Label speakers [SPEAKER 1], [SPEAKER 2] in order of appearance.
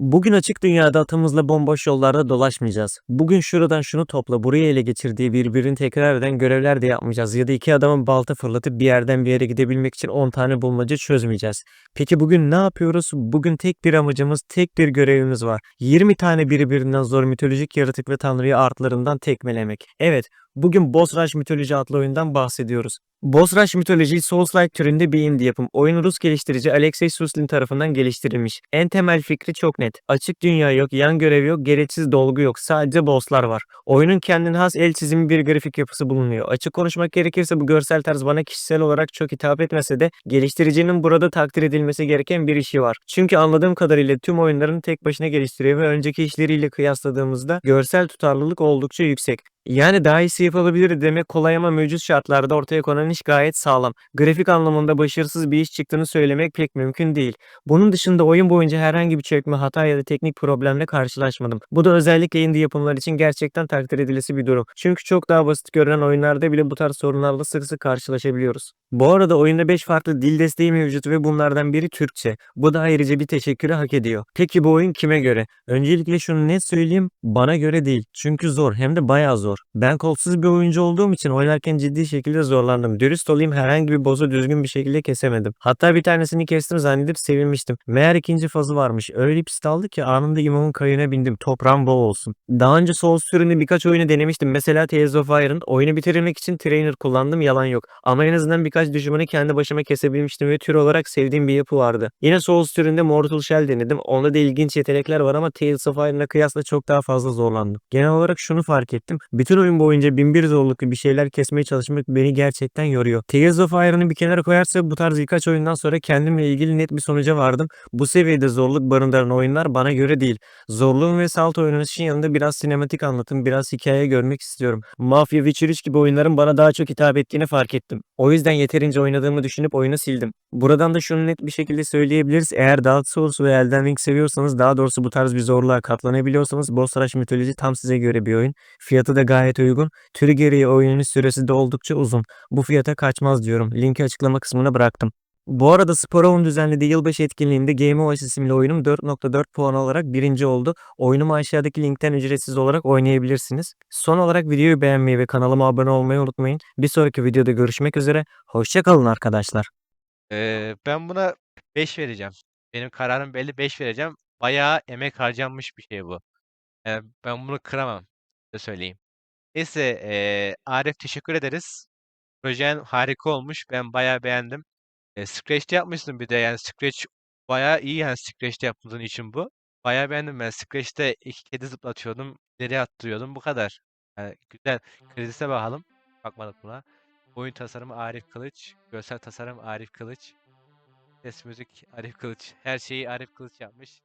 [SPEAKER 1] Bugün açık dünyada atımızla bomboş yollarda dolaşmayacağız. Bugün şuradan şunu topla, burayı ele geçirdiği birbirini tekrar eden görevler de yapmayacağız. Ya da iki adamın balta fırlatıp bir yerden bir yere gidebilmek için 10 tane bulmaca çözmeyeceğiz. Peki bugün ne yapıyoruz? Bugün tek bir amacımız, tek bir görevimiz var. 20 tane birbirinden zor mitolojik yaratık ve tanrıyı artlarından tekmelemek. Evet, bugün Boss Rush Mitoloji adlı oyundan bahsediyoruz. Boss Rush Mitoloji Souls-like türünde bir indie yapım. Oyun Rus geliştirici Alexey Suslin tarafından geliştirilmiş. En temel fikri çok net. Açık dünya yok, yan görev yok, gereksiz dolgu yok. Sadece bosslar var. Oyunun kendine has el çizimi bir grafik yapısı bulunuyor. Açık konuşmak gerekirse bu görsel tarz bana kişisel olarak çok hitap etmese de geliştiricinin burada takdir edilmesi gereken bir işi var. Çünkü anladığım kadarıyla tüm oyunlarını tek başına geliştiriyor ve önceki işleriyle kıyasladığımızda görsel tutarlılık oldukça yüksek. Yani daha iyisi yapılabilir demek kolay ama mevcut şartlarda ortaya konan iş gayet sağlam. Grafik anlamında başarısız bir iş çıktığını söylemek pek mümkün değil. Bunun dışında oyun boyunca herhangi bir çökme, hata ya da teknik problemle karşılaşmadım. Bu da özellikle indie yapımlar için gerçekten takdir edilesi bir durum. Çünkü çok daha basit görünen oyunlarda bile bu tarz sorunlarla sık sık karşılaşabiliyoruz. Bu arada oyunda 5 farklı dil desteği mevcut ve bunlardan biri Türkçe. Bu da ayrıca bir teşekkürü hak ediyor. Peki bu oyun kime göre? Öncelikle şunu net söyleyeyim, bana göre değil. Çünkü zor, hem de bayağı zor. Ben kolsuz bir oyuncu olduğum için oynarken ciddi şekilde zorlandım. Dürüst olayım herhangi bir boss'u düzgün bir şekilde kesemedim. Hatta bir tanesini kestim zannedip sevinmiştim. Meğer ikinci fazı varmış. Öyle pist aldı ki anında imamın kayığına bindim. Toprağım bol olsun. Daha önce Souls türünde birkaç oyunu denemiştim. Mesela Tales of Iron. Oyunu bitirmek için trainer kullandım yalan yok. Ama en azından birkaç düşmanı kendi başıma kesebilmiştim ve tür olarak sevdiğim bir yapı vardı. Yine Souls türünde Mortal Shell denedim. Onda da ilginç yetenekler var ama Tales of Iron'a kıyasla çok daha fazla zorlandım. Genel olarak şunu fark ettim. Bütün oyun boyunca bin bir zorluklu bir şeyler kesmeye çalışmak beni gerçekten yoruyor. Tales of Iron'ı bir kenara koyarsak bu tarz birkaç oyundan sonra kendimle ilgili net bir sonuca vardım. Bu seviyede zorluk barındıran oyunlar bana göre değil. Zorluğun ve salt oynanışın yanında biraz sinematik anlatım, biraz hikaye görmek istiyorum. Mafya, Witcher 3 gibi oyunların bana daha çok hitap ettiğini fark ettim. O yüzden yeterince oynadığımı düşünüp oyunu sildim. Buradan da şunu net bir şekilde söyleyebiliriz. Eğer Dark Souls ve Elden Ring seviyorsanız daha doğrusu bu tarz bir zorluğa katlanabiliyorsanız Boss Rush Mitoloji tam size göre bir oyun. Fiyatı da gayet uygun. Türü gereği oyunun süresi de oldukça uzun. Bu fiyata kaçmaz diyorum. Linki açıklama kısmına bıraktım. Bu arada Sporov'un düzenlediği yılbaşı etkinliğinde Game Oasis isimli oyunum 4.4 puan olarak birinci oldu. Oyunumu aşağıdaki linkten ücretsiz olarak oynayabilirsiniz. Son olarak videoyu beğenmeyi ve kanalıma abone olmayı unutmayın. Bir sonraki videoda görüşmek üzere. Hoşçakalın arkadaşlar.
[SPEAKER 2] Eee, ben buna 5 vereceğim. Benim kararım belli 5 vereceğim. Bayağı emek harcanmış bir şey bu. Eee, ben bunu kıramam. Size söyleyeyim. Neyse eee, Arif teşekkür ederiz. Projen harika olmuş. Ben bayağı beğendim. Eee, Scratch'te yapmışsın bir de yani Scratch bayağı iyi yani Scratch'te yaptığın için bu. Bayağı beğendim ben. Scratch'te iki kedi zıplatıyordum. ileri attırıyordum. Bu kadar. Yani güzel. Kredise bakalım. Bakmadık buna. Oyun tasarımı Arif Kılıç. Görsel tasarım Arif Kılıç. Ses müzik Arif Kılıç. Her şeyi Arif Kılıç yapmış.